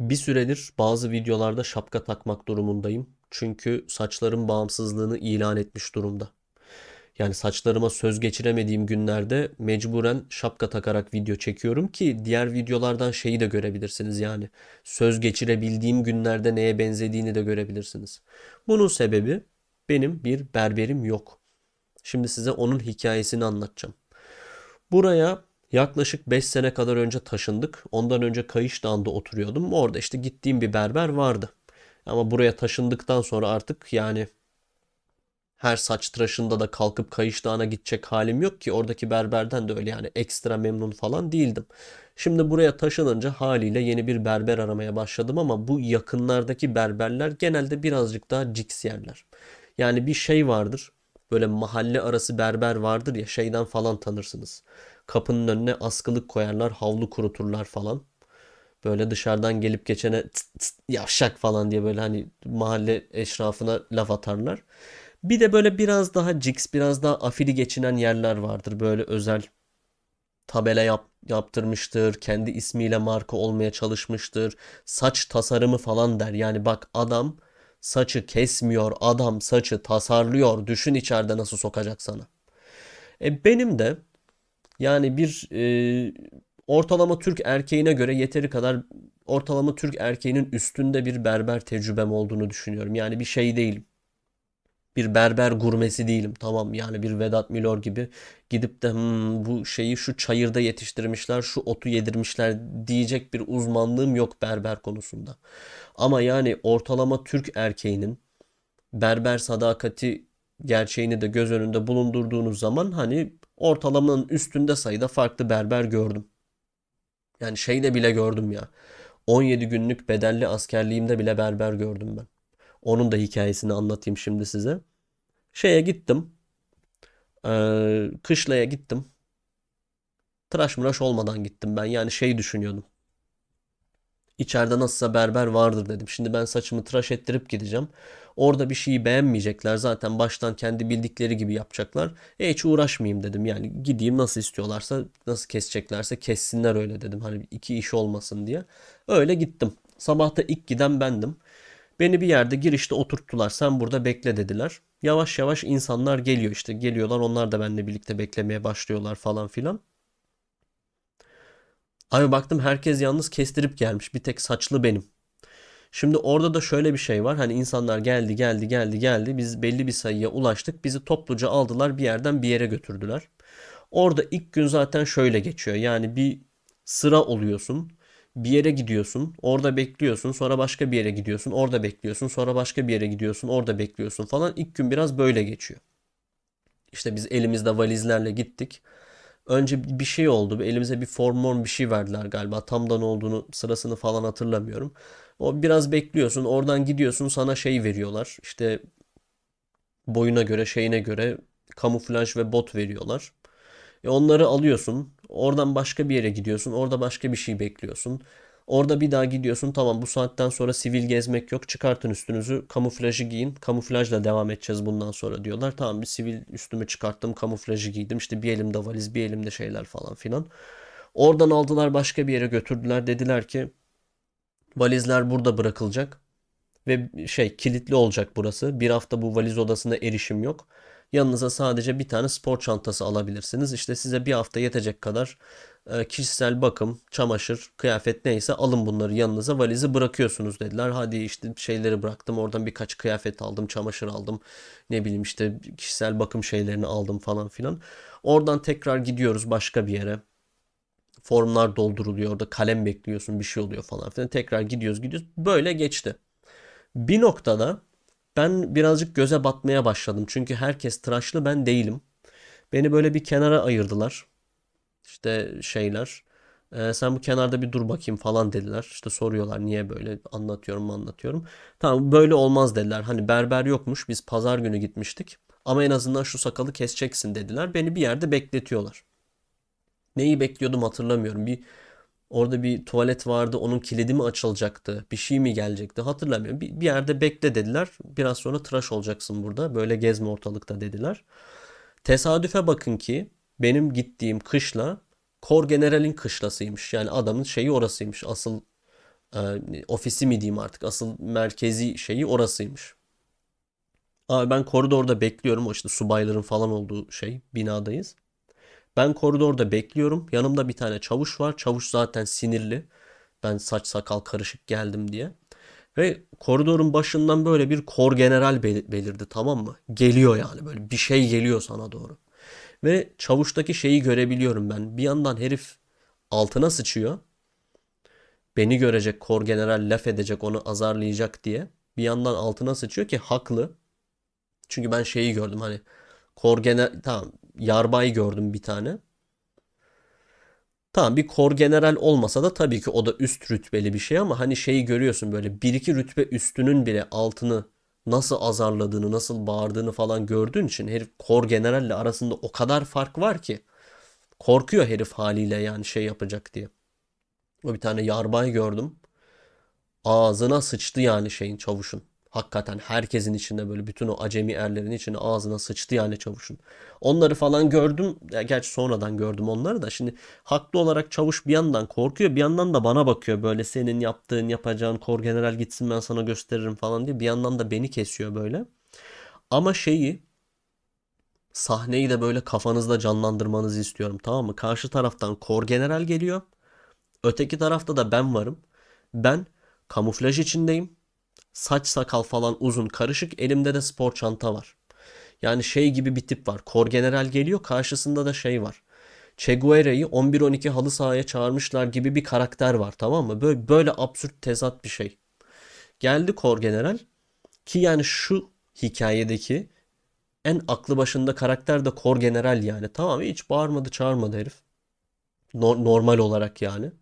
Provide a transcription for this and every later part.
Bir süredir bazı videolarda şapka takmak durumundayım. Çünkü saçlarım bağımsızlığını ilan etmiş durumda. Yani saçlarıma söz geçiremediğim günlerde mecburen şapka takarak video çekiyorum ki diğer videolardan şeyi de görebilirsiniz yani. Söz geçirebildiğim günlerde neye benzediğini de görebilirsiniz. Bunun sebebi benim bir berberim yok. Şimdi size onun hikayesini anlatacağım. Buraya yaklaşık 5 sene kadar önce taşındık. Ondan önce Kayış Dağı'nda oturuyordum. Orada işte gittiğim bir berber vardı. Ama buraya taşındıktan sonra artık yani her saç tıraşında da kalkıp Kayış Dağı'na gidecek halim yok ki. Oradaki berberden de öyle yani ekstra memnun falan değildim. Şimdi buraya taşınınca haliyle yeni bir berber aramaya başladım ama bu yakınlardaki berberler genelde birazcık daha ciks yerler. Yani bir şey vardır. Böyle mahalle arası berber vardır ya şeyden falan tanırsınız. Kapının önüne askılık koyarlar, havlu kuruturlar falan. Böyle dışarıdan gelip geçene "Tıt tıt, yavşak falan diye böyle hani mahalle eşrafına laf atarlar. Bir de böyle biraz daha ciks, biraz daha afili geçinen yerler vardır. Böyle özel tabela yap, yaptırmıştır, kendi ismiyle marka olmaya çalışmıştır. Saç tasarımı falan der. Yani bak adam saçı kesmiyor, adam saçı tasarlıyor. Düşün içeride nasıl sokacak sana. E benim de yani bir e, ortalama Türk erkeğine göre yeteri kadar ortalama Türk erkeğinin üstünde bir berber tecrübem olduğunu düşünüyorum. Yani bir şey değilim. Bir berber gurmesi değilim. Tamam yani bir Vedat Milor gibi gidip de "Hmm, bu şeyi şu çayırda yetiştirmişler, şu otu yedirmişler diyecek bir uzmanlığım yok berber konusunda. Ama yani ortalama Türk erkeğinin berber sadakati gerçeğini de göz önünde bulundurduğunuz zaman hani ortalamanın üstünde sayıda farklı berber gördüm. Yani şeyde bile gördüm ya. 17 günlük bedelli askerliğimde bile berber gördüm ben. Onun da hikayesini anlatayım şimdi size. Şeye gittim. eee, Kışla'ya gittim. Tıraş mıraş olmadan gittim ben. Yani şey düşünüyordum. İçeride nasılsa berber vardır dedim. Şimdi ben saçımı tıraş ettirip gideceğim. Orada bir şeyi beğenmeyecekler. Zaten baştan kendi bildikleri gibi yapacaklar. E hiç uğraşmayayım dedim. Yani gideyim nasıl istiyorlarsa, nasıl keseceklerse kessinler öyle dedim. Hani iki iş olmasın diye. Öyle gittim. Sabahta ilk giden bendim. Beni bir yerde girişte oturttular. Sen burada bekle dediler. Yavaş yavaş insanlar geliyor işte. Geliyorlar onlar da benimle birlikte beklemeye başlıyorlar falan filan. Abi baktım herkes yalnız kestirip gelmiş. Bir tek saçlı benim. Şimdi orada da şöyle bir şey var. Hani insanlar geldi geldi geldi geldi. Biz belli bir sayıya ulaştık. Bizi topluca aldılar bir yerden bir yere götürdüler. Orada ilk gün zaten şöyle geçiyor. Yani bir sıra oluyorsun. Bir yere gidiyorsun. Orada bekliyorsun. Sonra başka bir yere gidiyorsun. Orada bekliyorsun. Sonra başka bir yere gidiyorsun. Orada bekliyorsun falan. İlk gün biraz böyle geçiyor. İşte biz elimizde valizlerle gittik. Önce bir şey oldu. Elimize bir form bir şey verdiler galiba. Tam da ne olduğunu sırasını falan hatırlamıyorum. O biraz bekliyorsun. Oradan gidiyorsun sana şey veriyorlar. İşte boyuna göre şeyine göre kamuflaj ve bot veriyorlar. E onları alıyorsun. Oradan başka bir yere gidiyorsun. Orada başka bir şey bekliyorsun. Orada bir daha gidiyorsun. Tamam bu saatten sonra sivil gezmek yok. Çıkartın üstünüzü. Kamuflajı giyin. Kamuflajla devam edeceğiz bundan sonra diyorlar. Tamam bir sivil üstümü çıkarttım. Kamuflajı giydim. İşte bir elimde valiz, bir elimde şeyler falan filan. Oradan aldılar başka bir yere götürdüler. Dediler ki valizler burada bırakılacak. Ve şey kilitli olacak burası. Bir hafta bu valiz odasına erişim yok. Yanınıza sadece bir tane spor çantası alabilirsiniz. İşte size bir hafta yetecek kadar e, kişisel bakım, çamaşır, kıyafet neyse alın bunları yanınıza valizi bırakıyorsunuz dediler. Hadi işte şeyleri bıraktım. Oradan birkaç kıyafet aldım, çamaşır aldım. Ne bileyim işte kişisel bakım şeylerini aldım falan filan. Oradan tekrar gidiyoruz başka bir yere. Formlar dolduruluyor. Orada kalem bekliyorsun, bir şey oluyor falan filan. Tekrar gidiyoruz, gidiyoruz. Böyle geçti. Bir noktada ben birazcık göze batmaya başladım. Çünkü herkes tıraşlı ben değilim. Beni böyle bir kenara ayırdılar. İşte şeyler. "E, sen bu kenarda bir dur bakayım falan dediler. İşte soruyorlar niye böyle anlatıyorum anlatıyorum. Tamam böyle olmaz dediler. Hani berber yokmuş. Biz pazar günü gitmiştik. Ama en azından şu sakalı keseceksin dediler. Beni bir yerde bekletiyorlar. Neyi bekliyordum hatırlamıyorum. Bir Orada bir tuvalet vardı. Onun kilidi mi açılacaktı? Bir şey mi gelecekti? Hatırlamıyorum. Bir, bir yerde bekle dediler. Biraz sonra tıraş olacaksın burada. Böyle gezme ortalıkta dediler. Tesadüfe bakın ki benim gittiğim kışla Kor General'in kışlasıymış. Yani adamın şeyi orasıymış. Asıl e, ofisi mi diyeyim artık asıl merkezi şeyi orasıymış. Abi ben koridorda bekliyorum. O işte subayların falan olduğu şey binadayız. Ben koridorda bekliyorum. Yanımda bir tane çavuş var. Çavuş zaten sinirli. Ben saç sakal karışık geldim diye. Ve koridorun başından böyle bir kor general bel- belirdi tamam mı? Geliyor yani böyle bir şey geliyor sana doğru. Ve çavuştaki şeyi görebiliyorum ben. Bir yandan herif altına sıçıyor. Beni görecek kor general laf edecek onu azarlayacak diye. Bir yandan altına sıçıyor ki haklı. Çünkü ben şeyi gördüm hani kor general tamam yarbay gördüm bir tane. Tamam bir kor general olmasa da tabii ki o da üst rütbeli bir şey ama hani şeyi görüyorsun böyle bir iki rütbe üstünün bile altını nasıl azarladığını, nasıl bağırdığını falan gördüğün için herif kor generalle arasında o kadar fark var ki korkuyor herif haliyle yani şey yapacak diye. O bir tane yarbay gördüm. Ağzına sıçtı yani şeyin çavuşun. Hakikaten herkesin içinde böyle bütün o acemi erlerin içine ağzına sıçtı yani çavuşun. Onları falan gördüm. Ya gerçi sonradan gördüm onları da. Şimdi haklı olarak çavuş bir yandan korkuyor bir yandan da bana bakıyor. Böyle senin yaptığın yapacağın kor general gitsin ben sana gösteririm falan diye. Bir yandan da beni kesiyor böyle. Ama şeyi sahneyi de böyle kafanızda canlandırmanızı istiyorum tamam mı? Karşı taraftan kor general geliyor. Öteki tarafta da ben varım. Ben kamuflaj içindeyim. Saç sakal falan uzun karışık. Elimde de spor çanta var. Yani şey gibi bir tip var. Kor general geliyor. Karşısında da şey var. Che Guevara'yı 11-12 halı sahaya çağırmışlar gibi bir karakter var tamam mı? Böyle, böyle absürt tezat bir şey. Geldi Kor General ki yani şu hikayedeki en aklı başında karakter de Kor General yani. Tamam? Hiç bağırmadı çağırmadı herif. No- normal olarak yani.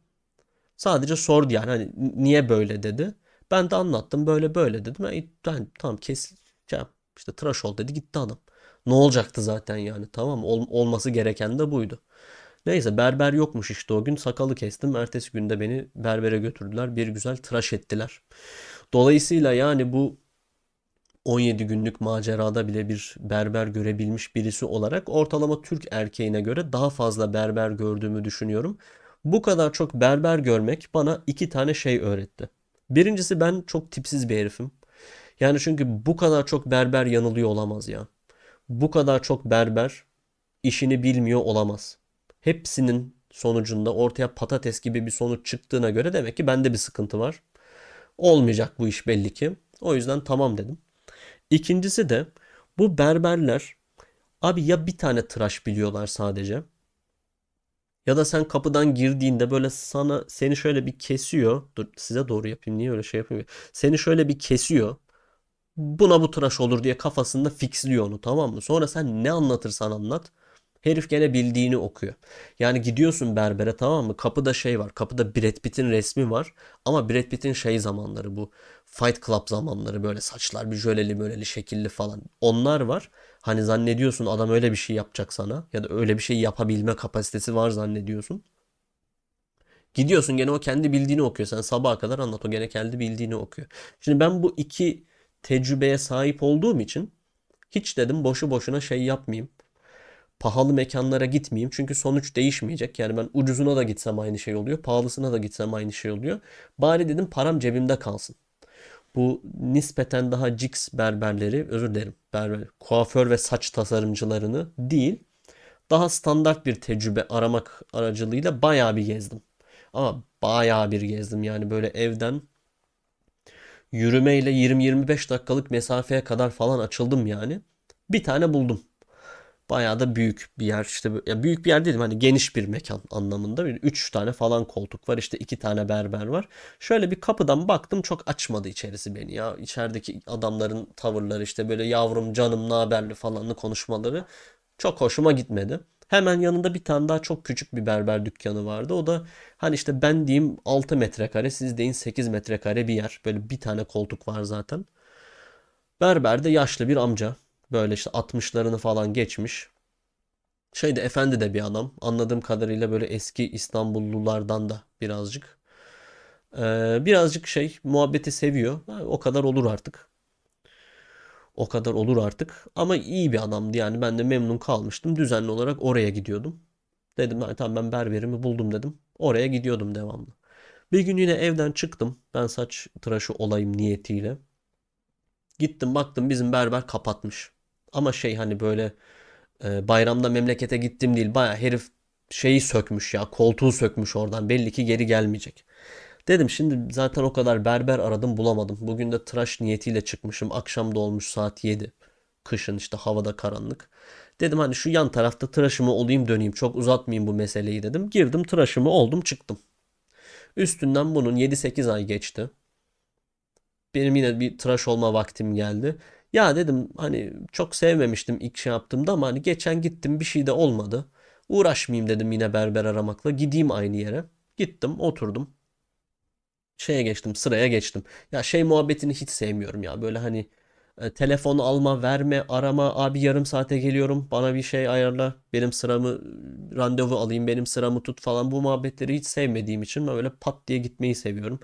Sadece sordu yani hani niye böyle dedi. Ben de anlattım böyle böyle dedim. Ben, ben tamam kes şey işte tıraş ol dedi gitti adam. Ne olacaktı zaten yani tamam? Ol- olması gereken de buydu. Neyse berber yokmuş işte o gün sakalı kestim. Ertesi günde beni berbere götürdüler. Bir güzel tıraş ettiler. Dolayısıyla yani bu 17 günlük macerada bile bir berber görebilmiş birisi olarak ortalama Türk erkeğine göre daha fazla berber gördüğümü düşünüyorum. Bu kadar çok berber görmek bana iki tane şey öğretti. Birincisi ben çok tipsiz bir herifim. Yani çünkü bu kadar çok berber yanılıyor olamaz ya. Bu kadar çok berber işini bilmiyor olamaz. Hepsinin sonucunda ortaya patates gibi bir sonuç çıktığına göre demek ki bende bir sıkıntı var. Olmayacak bu iş belli ki. O yüzden tamam dedim. İkincisi de bu berberler abi ya bir tane tıraş biliyorlar sadece ya da sen kapıdan girdiğinde böyle sana seni şöyle bir kesiyor. Dur size doğru yapayım. Niye öyle şey yapayım? Seni şöyle bir kesiyor. Buna bu tıraş olur diye kafasında fixliyor onu tamam mı? Sonra sen ne anlatırsan anlat. Herif gene bildiğini okuyor. Yani gidiyorsun berbere tamam mı? Kapıda şey var. Kapıda Brad Pitt'in resmi var. Ama Brad Pitt'in şey zamanları bu. Fight Club zamanları böyle saçlar bir jöleli möleli şekilli falan. Onlar var. Hani zannediyorsun adam öyle bir şey yapacak sana. Ya da öyle bir şey yapabilme kapasitesi var zannediyorsun. Gidiyorsun gene o kendi bildiğini okuyor. Sen sabaha kadar anlat o gene kendi bildiğini okuyor. Şimdi ben bu iki tecrübeye sahip olduğum için hiç dedim boşu boşuna şey yapmayayım. Pahalı mekanlara gitmeyeyim. Çünkü sonuç değişmeyecek. Yani ben ucuzuna da gitsem aynı şey oluyor. Pahalısına da gitsem aynı şey oluyor. Bari dedim param cebimde kalsın. Bu nispeten daha cix berberleri, özür dilerim, berber, kuaför ve saç tasarımcılarını değil, daha standart bir tecrübe aramak aracılığıyla bayağı bir gezdim. Ama bayağı bir gezdim yani böyle evden yürümeyle 20-25 dakikalık mesafeye kadar falan açıldım yani. Bir tane buldum. Bayağı da büyük bir yer işte ya büyük bir yer dedim hani geniş bir mekan anlamında bir üç tane falan koltuk var işte iki tane berber var. Şöyle bir kapıdan baktım çok açmadı içerisi beni ya içerideki adamların tavırları işte böyle yavrum canım naberli falanlı konuşmaları çok hoşuma gitmedi. Hemen yanında bir tane daha çok küçük bir berber dükkanı vardı. O da hani işte ben diyeyim 6 metrekare siz deyin 8 metrekare bir yer. Böyle bir tane koltuk var zaten. Berber de yaşlı bir amca. Böyle işte 60'larını falan geçmiş. Şeyde efendi de bir adam. Anladığım kadarıyla böyle eski İstanbullulardan da birazcık. Ee, birazcık şey muhabbeti seviyor. O kadar olur artık. O kadar olur artık. Ama iyi bir adamdı yani ben de memnun kalmıştım. Düzenli olarak oraya gidiyordum. Dedim "Ha, tamam ben berberimi buldum dedim. Oraya gidiyordum devamlı. Bir gün yine evden çıktım. Ben saç tıraşı olayım niyetiyle. Gittim baktım bizim berber kapatmış. Ama şey hani böyle e, bayramda memlekete gittim değil. Baya herif şeyi sökmüş ya koltuğu sökmüş oradan. Belli ki geri gelmeyecek. Dedim şimdi zaten o kadar berber aradım bulamadım. Bugün de tıraş niyetiyle çıkmışım. Akşam da olmuş saat 7. Kışın işte havada karanlık. Dedim hani şu yan tarafta tıraşımı olayım döneyim. Çok uzatmayayım bu meseleyi dedim. Girdim tıraşımı oldum çıktım. Üstünden bunun 7-8 ay geçti. Benim yine bir tıraş olma vaktim geldi. Ya dedim hani çok sevmemiştim ilk şey yaptığımda ama hani geçen gittim bir şey de olmadı. Uğraşmayayım dedim yine berber aramakla. Gideyim aynı yere. Gittim oturdum. Şeye geçtim sıraya geçtim. Ya şey muhabbetini hiç sevmiyorum ya. Böyle hani e, telefon alma verme arama abi yarım saate geliyorum bana bir şey ayarla benim sıramı randevu alayım benim sıramı tut falan bu muhabbetleri hiç sevmediğim için böyle pat diye gitmeyi seviyorum.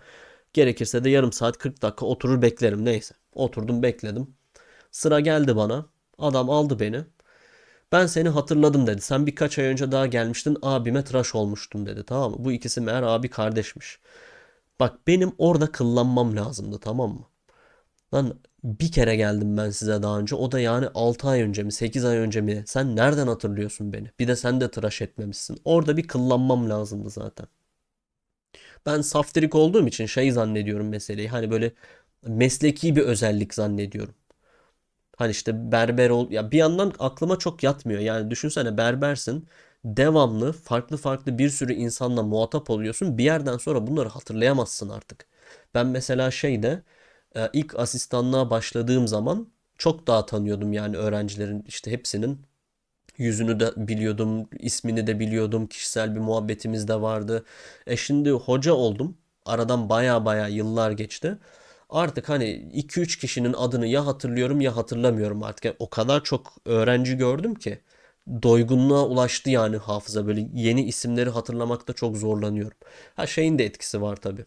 Gerekirse de yarım saat 40 dakika oturur beklerim neyse. Oturdum bekledim. Sıra geldi bana. Adam aldı beni. Ben seni hatırladım dedi. Sen birkaç ay önce daha gelmiştin abime tıraş olmuştun dedi tamam mı? Bu ikisi meğer abi kardeşmiş. Bak benim orada kıllanmam lazımdı tamam mı? Lan bir kere geldim ben size daha önce. O da yani 6 ay önce mi 8 ay önce mi? Sen nereden hatırlıyorsun beni? Bir de sen de tıraş etmemişsin. Orada bir kıllanmam lazımdı zaten. Ben saftirik olduğum için şey zannediyorum meseleyi. Hani böyle mesleki bir özellik zannediyorum. Hani işte berber ol ya bir yandan aklıma çok yatmıyor. Yani düşünsene berbersin. Devamlı farklı farklı bir sürü insanla muhatap oluyorsun. Bir yerden sonra bunları hatırlayamazsın artık. Ben mesela şeyde e, ilk asistanlığa başladığım zaman çok daha tanıyordum yani öğrencilerin işte hepsinin yüzünü de biliyordum, ismini de biliyordum, kişisel bir muhabbetimiz de vardı. E şimdi hoca oldum. Aradan baya baya yıllar geçti. Artık hani iki üç kişinin adını ya hatırlıyorum ya hatırlamıyorum artık. Yani o kadar çok öğrenci gördüm ki doygunluğa ulaştı yani hafıza böyle yeni isimleri hatırlamakta çok zorlanıyorum. Ha şeyin de etkisi var tabii.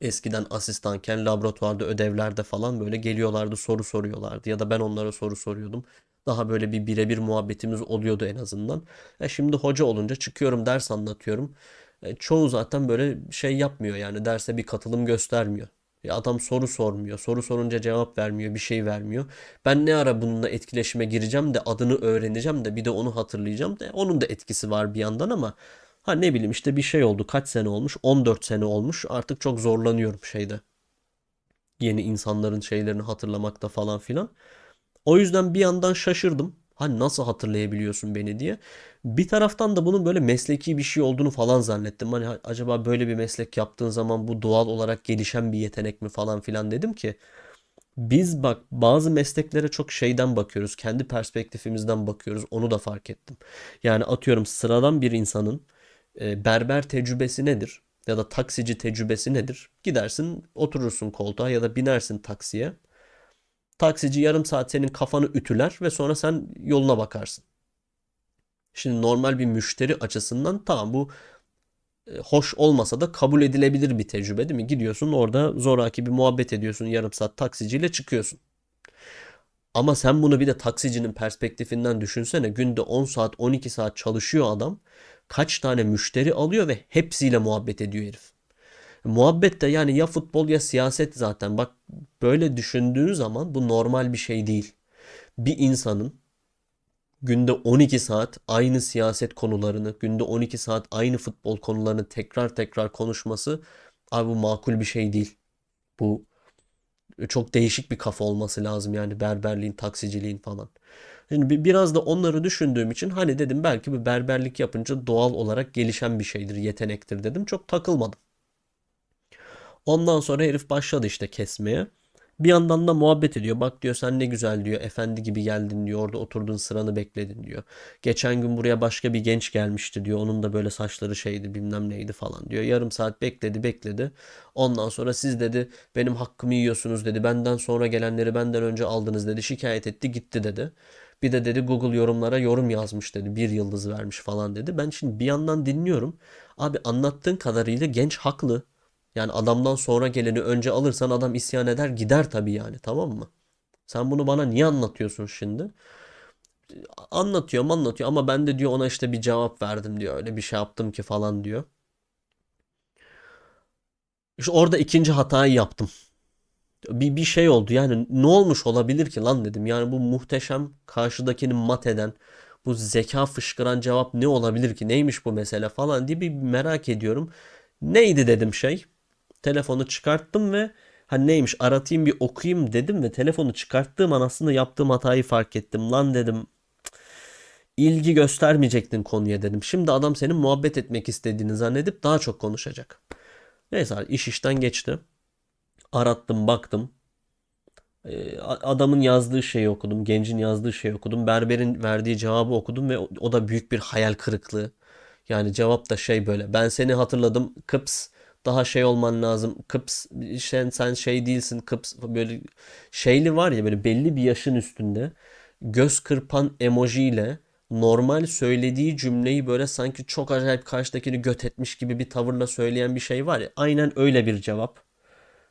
Eskiden asistanken laboratuvarda ödevlerde falan böyle geliyorlardı soru soruyorlardı ya da ben onlara soru soruyordum. Daha böyle bir birebir muhabbetimiz oluyordu en azından. E şimdi hoca olunca çıkıyorum ders anlatıyorum. E, çoğu zaten böyle şey yapmıyor yani derse bir katılım göstermiyor. Ya adam soru sormuyor. Soru sorunca cevap vermiyor, bir şey vermiyor. Ben ne ara bununla etkileşime gireceğim de adını öğreneceğim de bir de onu hatırlayacağım da onun da etkisi var bir yandan ama ha ne bileyim işte bir şey oldu. Kaç sene olmuş? 14 sene olmuş. Artık çok zorlanıyorum şeyde. Yeni insanların şeylerini hatırlamakta falan filan. O yüzden bir yandan şaşırdım. Hani nasıl hatırlayabiliyorsun beni diye. Bir taraftan da bunun böyle mesleki bir şey olduğunu falan zannettim. Hani acaba böyle bir meslek yaptığın zaman bu doğal olarak gelişen bir yetenek mi falan filan dedim ki. Biz bak bazı mesleklere çok şeyden bakıyoruz. Kendi perspektifimizden bakıyoruz. Onu da fark ettim. Yani atıyorum sıradan bir insanın e, berber tecrübesi nedir? Ya da taksici tecrübesi nedir? Gidersin, oturursun koltuğa ya da binersin taksiye. Taksici yarım saat senin kafanı ütüler ve sonra sen yoluna bakarsın. Şimdi normal bir müşteri açısından tamam bu e, hoş olmasa da kabul edilebilir bir tecrübe değil mi? Gidiyorsun orada zoraki bir muhabbet ediyorsun yarım saat taksiciyle çıkıyorsun. Ama sen bunu bir de taksicinin perspektifinden düşünsene. Günde 10 saat 12 saat çalışıyor adam. Kaç tane müşteri alıyor ve hepsiyle muhabbet ediyor herif. Muhabbet de yani ya futbol ya siyaset zaten. Bak böyle düşündüğün zaman bu normal bir şey değil. Bir insanın günde 12 saat aynı siyaset konularını, günde 12 saat aynı futbol konularını tekrar tekrar konuşması abi bu makul bir şey değil. Bu çok değişik bir kafa olması lazım yani berberliğin, taksiciliğin falan. Şimdi biraz da onları düşündüğüm için hani dedim belki bir berberlik yapınca doğal olarak gelişen bir şeydir, yetenektir dedim. Çok takılmadım. Ondan sonra herif başladı işte kesmeye. Bir yandan da muhabbet ediyor. Bak diyor sen ne güzel diyor. Efendi gibi geldin diyor. Orada oturdun sıranı bekledin diyor. Geçen gün buraya başka bir genç gelmişti diyor. Onun da böyle saçları şeydi bilmem neydi falan diyor. Yarım saat bekledi bekledi. Ondan sonra siz dedi benim hakkımı yiyorsunuz dedi. Benden sonra gelenleri benden önce aldınız dedi. Şikayet etti gitti dedi. Bir de dedi Google yorumlara yorum yazmış dedi. Bir yıldız vermiş falan dedi. Ben şimdi bir yandan dinliyorum. Abi anlattığın kadarıyla genç haklı. Yani adamdan sonra geleni önce alırsan adam isyan eder gider tabii yani tamam mı? Sen bunu bana niye anlatıyorsun şimdi? Anlatıyorum anlatıyor ama ben de diyor ona işte bir cevap verdim diyor. Öyle bir şey yaptım ki falan diyor. İşte orada ikinci hatayı yaptım. Bir, bir şey oldu yani ne olmuş olabilir ki lan dedim. Yani bu muhteşem karşıdakini mat eden bu zeka fışkıran cevap ne olabilir ki neymiş bu mesele falan diye bir merak ediyorum. Neydi dedim şey. Telefonu çıkarttım ve hani neymiş aratayım bir okuyayım dedim ve telefonu çıkarttığım an aslında yaptığım hatayı fark ettim. Lan dedim ilgi göstermeyecektin konuya dedim. Şimdi adam senin muhabbet etmek istediğini zannedip daha çok konuşacak. Neyse iş işten geçti. Arattım baktım. Ee, adamın yazdığı şeyi okudum. Gencin yazdığı şeyi okudum. Berberin verdiği cevabı okudum ve o, da büyük bir hayal kırıklığı. Yani cevap da şey böyle. Ben seni hatırladım. Kıps. Daha şey olman lazım. Kıps. Sen, sen şey değilsin. Kıps. Böyle şeyli var ya böyle belli bir yaşın üstünde. Göz kırpan emojiyle normal söylediği cümleyi böyle sanki çok acayip karşıdakini göt etmiş gibi bir tavırla söyleyen bir şey var ya. Aynen öyle bir cevap.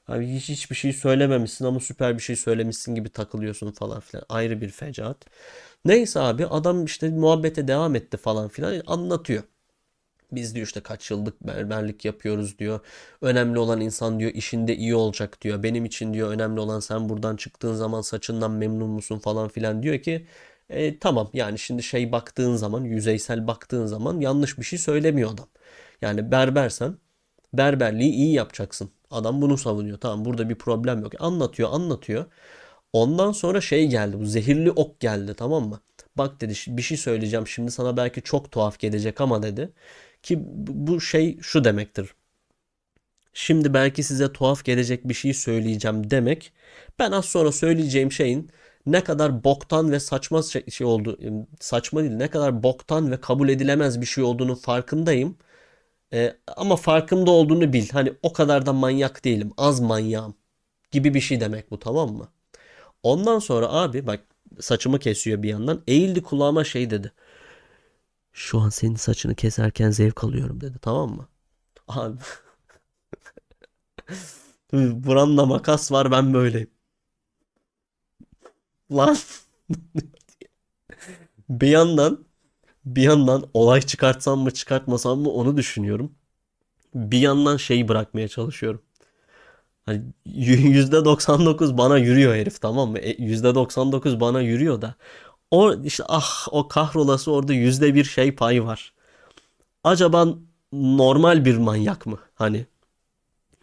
Abi hiç hiçbir şey söylememişsin ama süper bir şey söylemişsin gibi takılıyorsun falan filan. Ayrı bir fecaat. Neyse abi adam işte muhabbete devam etti falan filan anlatıyor. Biz diyor işte kaç yıllık berberlik yapıyoruz diyor. Önemli olan insan diyor işinde iyi olacak diyor. Benim için diyor önemli olan sen buradan çıktığın zaman saçından memnun musun falan filan diyor ki e, tamam yani şimdi şey baktığın zaman yüzeysel baktığın zaman yanlış bir şey söylemiyor adam. Yani berbersen berberliği iyi yapacaksın. Adam bunu savunuyor. Tamam burada bir problem yok. Anlatıyor anlatıyor. Ondan sonra şey geldi bu zehirli ok geldi tamam mı? Bak dedi bir şey söyleyeceğim şimdi sana belki çok tuhaf gelecek ama dedi. Ki bu şey şu demektir. Şimdi belki size tuhaf gelecek bir şey söyleyeceğim demek. Ben az sonra söyleyeceğim şeyin ne kadar boktan ve saçma şey, şey oldu saçma değil ne kadar boktan ve kabul edilemez bir şey olduğunu farkındayım. Ee, ama farkında olduğunu bil. Hani o kadar da manyak değilim. Az manyağım gibi bir şey demek bu tamam mı? Ondan sonra abi bak saçımı kesiyor bir yandan. Eğildi kulağıma şey dedi. Şu an senin saçını keserken zevk alıyorum dedi tamam mı? Abi buramda makas var ben böyleyim. Lan bir yandan bir yandan olay çıkartsam mı çıkartmasam mı onu düşünüyorum. Bir yandan şeyi bırakmaya çalışıyorum. Hani %99 bana yürüyor herif tamam mı? E, %99 bana yürüyor da. O işte ah o kahrolası orada yüzde bir şey pay var. Acaba normal bir manyak mı? Hani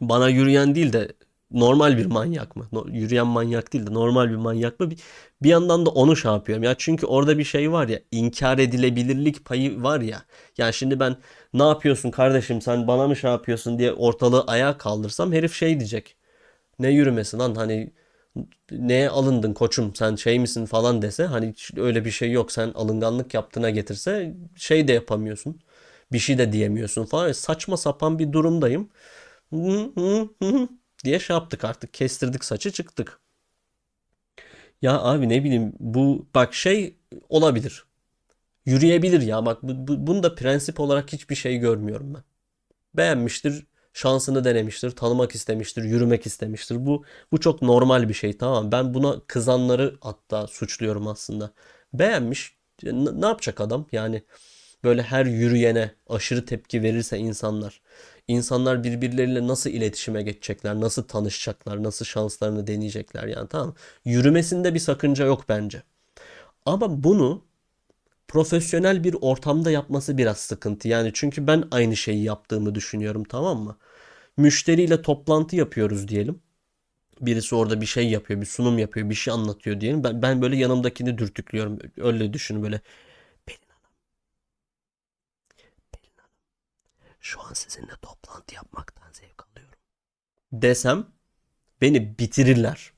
bana yürüyen değil de normal bir manyak mı? No, yürüyen manyak değil de normal bir manyak mı? Bir, bir yandan da onu şey yapıyorum. Ya çünkü orada bir şey var ya inkar edilebilirlik payı var ya. Yani şimdi ben ne yapıyorsun kardeşim sen bana mı şey yapıyorsun diye ortalığı ayağa kaldırsam herif şey diyecek. Ne yürümesi lan hani neye alındın koçum sen şey misin falan dese hani öyle bir şey yok sen alınganlık yaptığına getirse şey de yapamıyorsun. Bir şey de diyemiyorsun falan. Saçma sapan bir durumdayım. Diye şey yaptık artık. Kestirdik saçı çıktık. Ya abi ne bileyim bu bak şey olabilir. Yürüyebilir ya bak bu, bu, bunda prensip olarak hiçbir şey görmüyorum ben. Beğenmiştir, şansını denemiştir, tanımak istemiştir, yürümek istemiştir. Bu bu çok normal bir şey tamam. Ben buna kızanları hatta suçluyorum aslında. Beğenmiş. Ne, ne yapacak adam? Yani böyle her yürüyene aşırı tepki verirse insanlar insanlar birbirleriyle nasıl iletişime geçecekler, nasıl tanışacaklar, nasıl şanslarını deneyecekler yani tamam. Yürümesinde bir sakınca yok bence. Ama bunu profesyonel bir ortamda yapması biraz sıkıntı. Yani çünkü ben aynı şeyi yaptığımı düşünüyorum tamam mı? Müşteriyle toplantı yapıyoruz diyelim. Birisi orada bir şey yapıyor, bir sunum yapıyor, bir şey anlatıyor diyelim. Ben, ben böyle yanımdakini dürtüklüyorum. Öyle düşün böyle. Şu an sizinle toplantı yapmaktan zevk alıyorum. Desem beni bitirirler.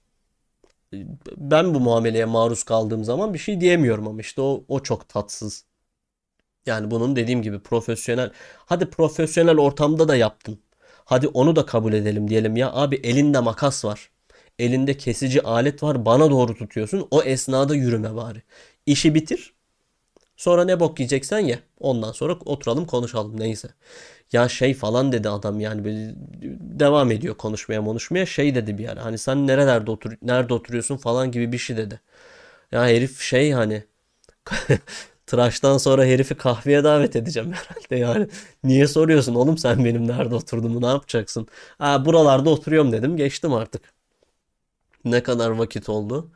Ben bu muameleye maruz kaldığım zaman bir şey diyemiyorum ama işte o, o çok tatsız. Yani bunun dediğim gibi profesyonel. Hadi profesyonel ortamda da yaptın. Hadi onu da kabul edelim diyelim ya abi elinde makas var. Elinde kesici alet var bana doğru tutuyorsun. O esnada yürüme bari. İşi bitir. Sonra ne bok yiyeceksen ye. Ondan sonra oturalım konuşalım neyse. Ya şey falan dedi adam yani böyle devam ediyor konuşmaya konuşmaya şey dedi bir ara hani sen nerelerde otur nerede oturuyorsun falan gibi bir şey dedi. Ya herif şey hani Tıraştan sonra herifi kahveye davet edeceğim herhalde yani. Niye soruyorsun oğlum sen benim nerede oturduğumu ne yapacaksın? Ha buralarda oturuyorum dedim geçtim artık. Ne kadar vakit oldu?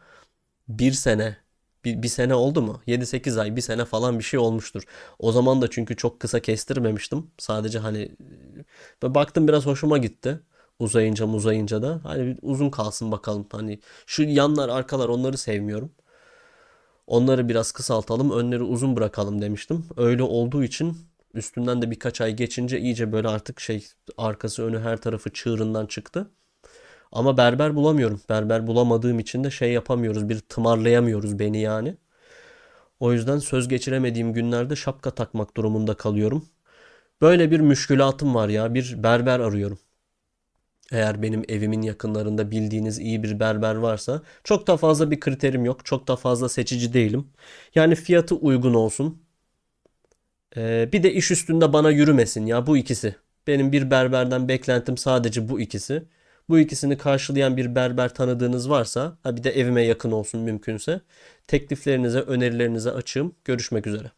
Bir sene. Bir, bir sene oldu mu? 7-8 ay, bir sene falan bir şey olmuştur. O zaman da çünkü çok kısa kestirmemiştim. Sadece hani ve baktım biraz hoşuma gitti. Uzayınca uzayınca da hani uzun kalsın bakalım. Hani şu yanlar arkalar onları sevmiyorum. Onları biraz kısaltalım, önleri uzun bırakalım demiştim. Öyle olduğu için üstünden de birkaç ay geçince iyice böyle artık şey arkası önü her tarafı çığırından çıktı. Ama berber bulamıyorum. Berber bulamadığım için de şey yapamıyoruz. Bir tımarlayamıyoruz beni yani. O yüzden söz geçiremediğim günlerde şapka takmak durumunda kalıyorum. Böyle bir müşkülatım var ya. Bir berber arıyorum. Eğer benim evimin yakınlarında bildiğiniz iyi bir berber varsa çok da fazla bir kriterim yok. Çok da fazla seçici değilim. Yani fiyatı uygun olsun. Ee, bir de iş üstünde bana yürümesin ya bu ikisi. Benim bir berberden beklentim sadece bu ikisi. Bu ikisini karşılayan bir berber tanıdığınız varsa, ha bir de evime yakın olsun mümkünse. Tekliflerinize, önerilerinize açığım. Görüşmek üzere.